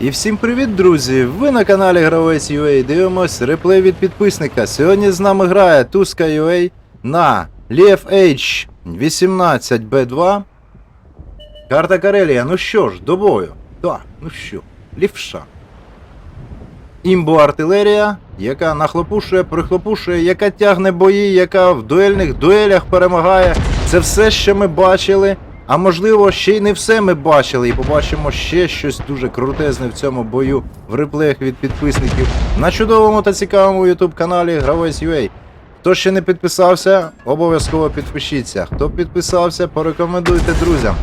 І всім привіт, друзі! Ви на каналі Гравець UA дивимось реплей від підписника. Сьогодні з нами грає Туска UA на Лев H 18B2. Карта Карелія, ну що ж, до бою. Так, ну що, лівша. Імбо артилерія, яка нахлопушує, прихлопушує, яка тягне бої, яка в дуельних дуелях перемагає. Це все, що ми бачили. А можливо, ще й не все ми бачили, і побачимо ще щось дуже крутезне в цьому бою в реплеях від підписників на чудовому та цікавому YouTube каналі Гравець UA. Хто ще не підписався, обов'язково підпишіться. Хто підписався, порекомендуйте друзям.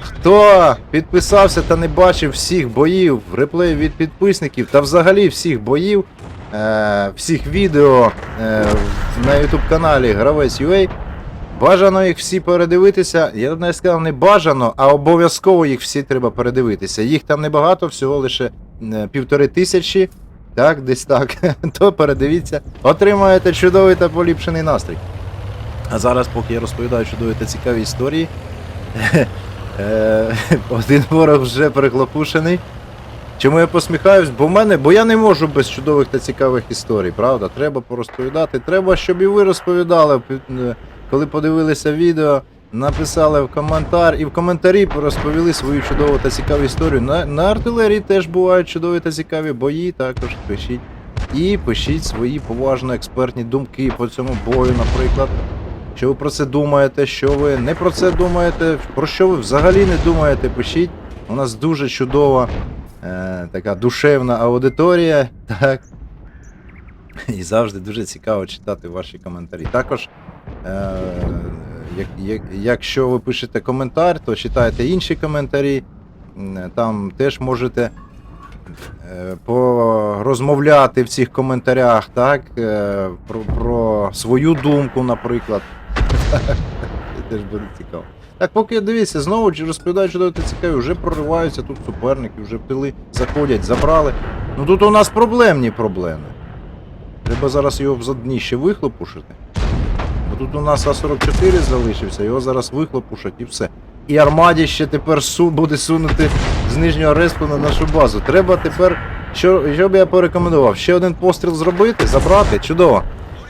Хто підписався та не бачив всіх боїв, реплеїв від підписників та взагалі всіх боїв, е, всіх відео е, на YouTube каналі Гравець UA, бажано їх всі передивитися. Я не сказав не бажано, а обов'язково їх всі треба передивитися. Їх там небагато, всього лише е, півтори тисячі. Так, десь так. То передивіться. Отримаєте чудовий та поліпшений настрій. А зараз, поки я розповідаю чудові та цікаві історії. Е, Один ворог вже прихлопушений. Чому я посміхаюсь? Бо мене, бо я не можу без чудових та цікавих історій, правда? Треба порозповідати. Треба, щоб і ви розповідали, е, коли подивилися відео, написали в коментар і в коментарі розповіли свою чудову та цікаву історію. На, на артилерії теж бувають чудові та цікаві бої, також пишіть. І пишіть свої поважно експертні думки по цьому бою, наприклад. Що ви про це думаєте, що ви не про це думаєте, про що ви взагалі не думаєте, пишіть. У нас дуже чудова е, така душевна аудиторія, так. І завжди дуже цікаво читати ваші коментарі. Також, е, як, як, якщо ви пишете коментар, то читайте інші коментарі. Там теж можете е, порозмовляти в цих коментарях, так, про, про свою думку, наприклад. Теж буде цікаво. Так, поки дивіться, знову чи розповідаю, що це цікаві, вже прориваються тут суперники, вже пили заходять, забрали. Ну тут у нас проблемні проблеми. Треба зараз його за дніще вихлопушити. Бо тут у нас А44 залишився, його зараз вихлопушать і все. І армаді ще тепер су буде сунути з нижнього респу на нашу базу. Треба тепер, що, що б я порекомендував? Ще один постріл зробити, забрати, чудово.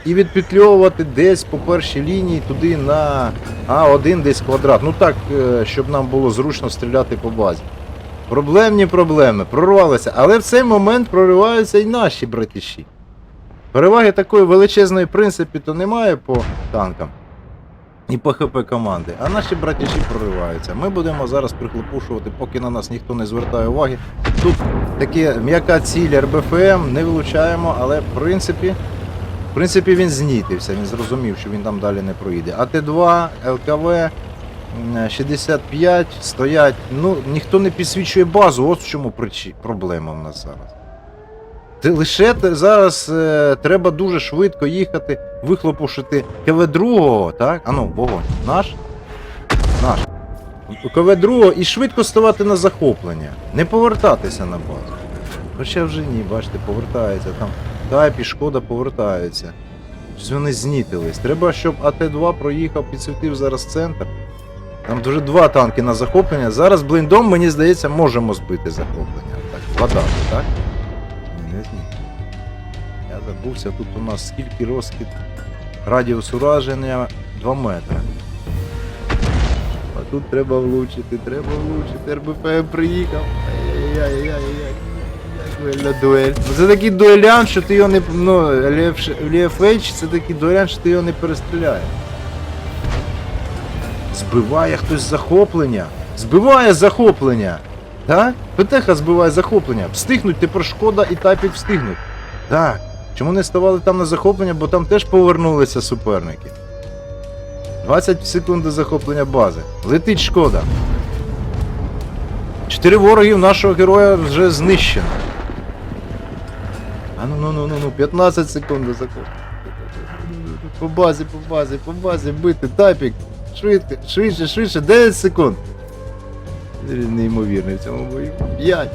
І відпетльовувати десь по першій лінії туди на А1 десь квадрат. Ну так, е, щоб нам було зручно стріляти по базі. Проблемні проблеми, прорвалися. Але в цей момент прориваються і наші братіші. Переваги такої величезної в принципі то немає по танкам і по ХП команди, а наші братіші прориваються. Ми будемо зараз прихлопушувати, поки на нас ніхто не звертає уваги. Тут таке м'яка ціль РБФМ, не вилучаємо, але в принципі. В принципі, він знітився, він зрозумів, що він там далі не проїде. АТ-2, ЛКВ 65 стоять. Ну, ніхто не підсвічує базу, от в чому проблема в нас зараз. Лише зараз е, треба дуже швидко їхати, вихлопушити КВ-2, так? А ну, вогонь. Наш? Наш. КВ-2 і швидко ставати на захоплення. Не повертатися на базу. Хоча вже ні, бачите, повертається там. Тайп і шкода повертаються. Щось вони знітились. Треба, щоб АТ-2 проїхав, підсвітив зараз центр. Там дуже два танки на захоплення. Зараз блиндом, мені здається, можемо збити захоплення. Так, вода, так? Не зні. Я забувся, тут у нас скільки розкид. Радіус ураження 2 метри. А тут треба влучити, треба влучити. РБП приїхав. Ай-яй-яй-яй-яй. Дуельна дуель. Ну, Це такий дуелян, що ти його не. Ну, Ліфейч це такий дуелян, що ти його не перестріляєш. Збиває хтось захоплення. Збиває захоплення. Так? ПТХ збиває захоплення. Встигнуть, тепер шкода і тайпік встигнуть. Так. Чому не ставали там на захоплення, бо там теж повернулися суперники. 20 секунд захоплення бази. Летить шкода. Чотири ворогів нашого героя вже знищено. А ну ну ну ну ну 15 секунд до. По базі, по базі, по базі, бити, тайпік. Швидко, швидше, швидше, 9 секунд. Неймовірний в цьому бою. 5.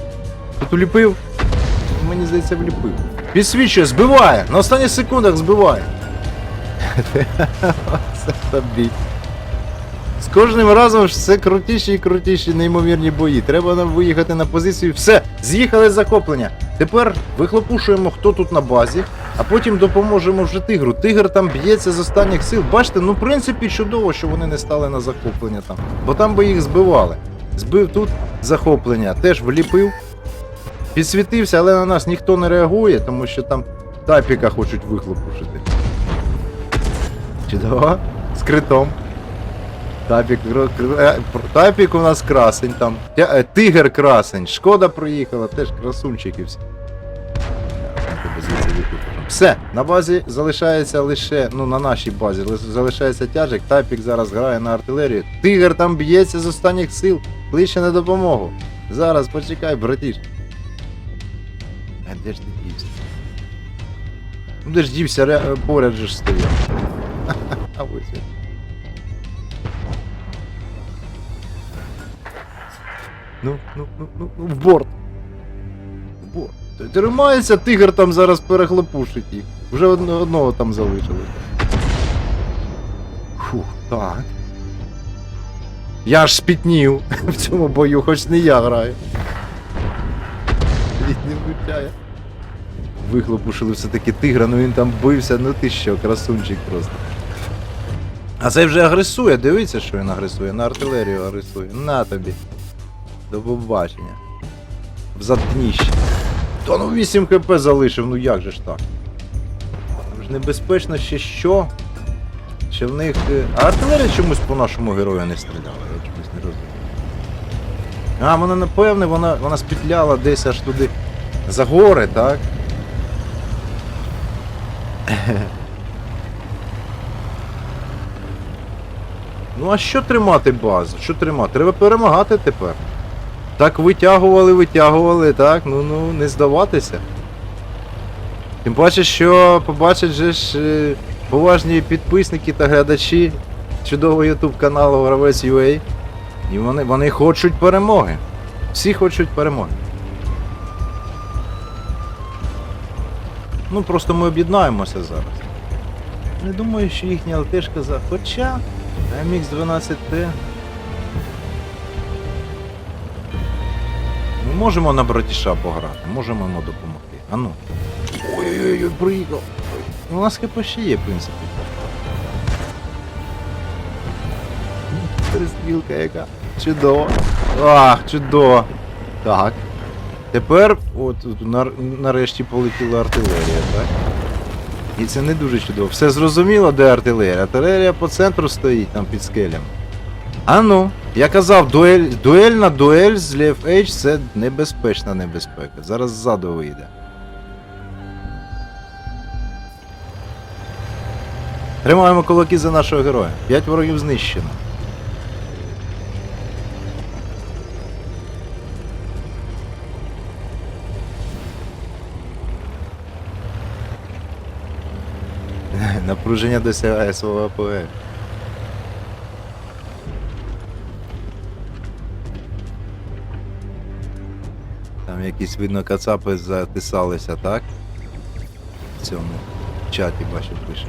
Тут уліпив? Мені здається, вліпив. Підсвічує, збиває! На останніх секундах збиває. Це тобі. З кожним разом все крутіші і крутіші неймовірні бої. Треба нам виїхати на позицію. Все, з'їхали з захоплення. Тепер вихлопушуємо, хто тут на базі, а потім допоможемо вже тигру. Тигр там б'ється з останніх сил. Бачите, ну в принципі чудово, що вони не стали на захоплення там. Бо там би їх збивали. Збив тут захоплення, теж вліпив. Підсвітився, але на нас ніхто не реагує, тому що там тапіка хочуть вихлопушити. Чудово. З критом. Тапік, е, тапік у нас красень там. Е, Тигр красень. Шкода проїхала, теж красунчики всі. Все, на базі залишається лише, ну на нашій базі залишається тяжик, тапік зараз грає на артилерію. Тигр там б'ється з останніх сил, кличе на допомогу. Зараз почекай, братіш. А де ж ти дівся? Ну де ж дівся, поряд же ж стояв. А ось він. Ну, ну, ну, ну, ну, в борт. В борт. Т- Тримається, тигр там зараз перехлопушить їх. Вже одно- одного там залишили. Фух, так. Я аж спітнів в цьому бою, хоч не я граю. Лід не включає. Вихлопушили все-таки тигра, ну він там бився, ну ти що, красунчик просто. А цей вже агресує, дивіться, що він агресує, на артилерію агресує. На тобі. До побачення. В задніще. Та ну 8 хп залишив, ну як же ж так? Там ж небезпечно ще що? Ще в них. е, А артилерія чомусь по нашому герою не стріляла, я чомусь не розумію. А, вона напевне, вона, вона спітляла десь аж туди за гори, так? Ну а що тримати базу? Що тримати? Треба перемагати тепер. Так витягували, витягували, так, ну ну не здаватися. Тим паче, що побачать же ж е, поважні підписники та глядачі чудового YouTube каналу Гравець UA. І вони, вони хочуть перемоги. Всі хочуть перемоги. Ну просто ми об'єднаємося зараз. Не думаю, що їхня ЛТшка за. Хоча MX12T. Можемо на братіша пограти, можемо йому допомогти. А ну. Ой-ой-ой, приїхав. У нас ХП ще є, в принципі. Перестрілка яка. Чудово. Ах, чудово. Так. Тепер, от нарешті полетіла артилерія, так? І це не дуже чудово. Все зрозуміло, де артилерія. Артилерія по центру стоїть там під скелями. А ну, я казав, дуель, дуельна дуель з Лев H це небезпечна небезпека. Зараз ззаду вийде. Тримаємо кулаки за нашого героя. П'ять ворогів знищено. Напруження досягає свого апогею. Там якісь видно кацапи затисалися, так? В цьому чаті бачу пишуть.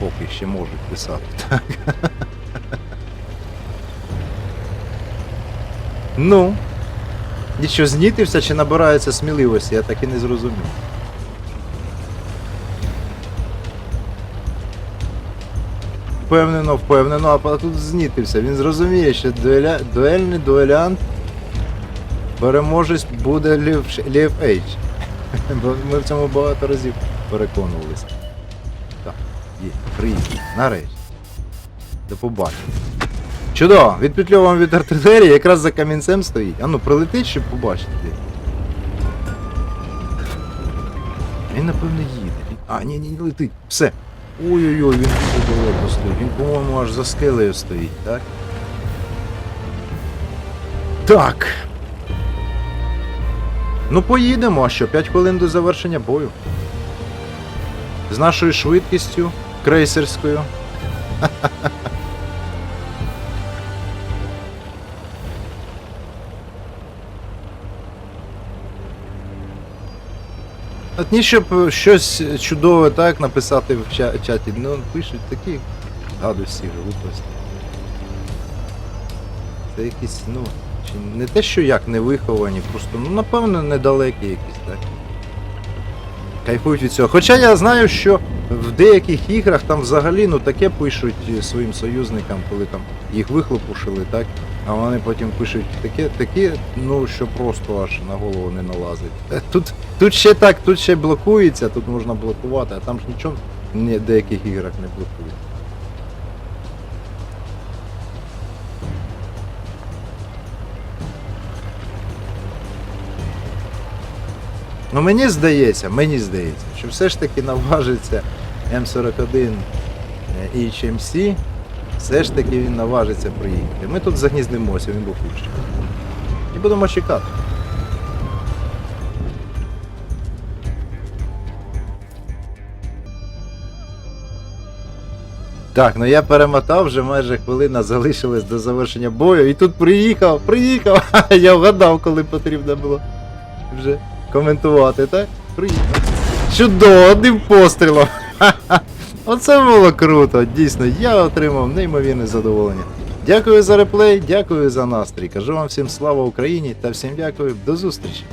Поки ще можуть писати, так. Ну. Нічого, знітився чи набирається сміливості, я так і не зрозумів. Впевнено, впевнено, а тут знітився. Він зрозуміє, що дуеля... дуельний дуелянт переможець буде Лів, Лів Ейдж. Ми в цьому багато разів переконувалися. Так, є, приїхав. Нарешті. До побачення. Чудово, відпетльовуємо від артилерії, якраз за камінцем стоїть. А ну прилетить, щоб побачити. Він напевно їде. А, ні, ні, летить. Все. Ой-ой-ой, він дуже далеко стоїть. Він, по-моєму, аж за скелею стоїть, так? Так. Ну поїдемо, а що? 5 хвилин до завершення бою. З нашою швидкістю крейсерською. От ні, щоб щось чудове так написати в чаті. Ну, пишуть такі гадості, глупості. Це якісь, ну, чи не те, що як не виховані, просто, ну, напевно, недалекі якісь, так. Кайфують від цього. Хоча я знаю, що в деяких іграх там взагалі ну таке пишуть е, своїм союзникам, коли там їх вихлопушили, так? А вони потім пишуть таке, таке, ну що просто аж на голову не налазить. Е, Тут, тут ще так, тут ще блокується, тут можна блокувати, а там ж нічого в деяких іграх не блокує. Ну мені здається, мені здається, що все ж таки наважиться М41 е, HMC, все ж таки він наважиться приїхати. Ми тут загніздимося, він був хуже. І будемо чекати. Так, ну я перемотав, вже майже хвилина залишилась до завершення бою. І тут приїхав, приїхав. Я вгадав, коли потрібно було вже коментувати, так? Приїхав. Чудово, одним пострілом. Оце було круто. Дійсно, я отримав неймовірне задоволення. Дякую за реплей, дякую за настрій. Кажу вам всім слава Україні та всім дякую. До зустрічі.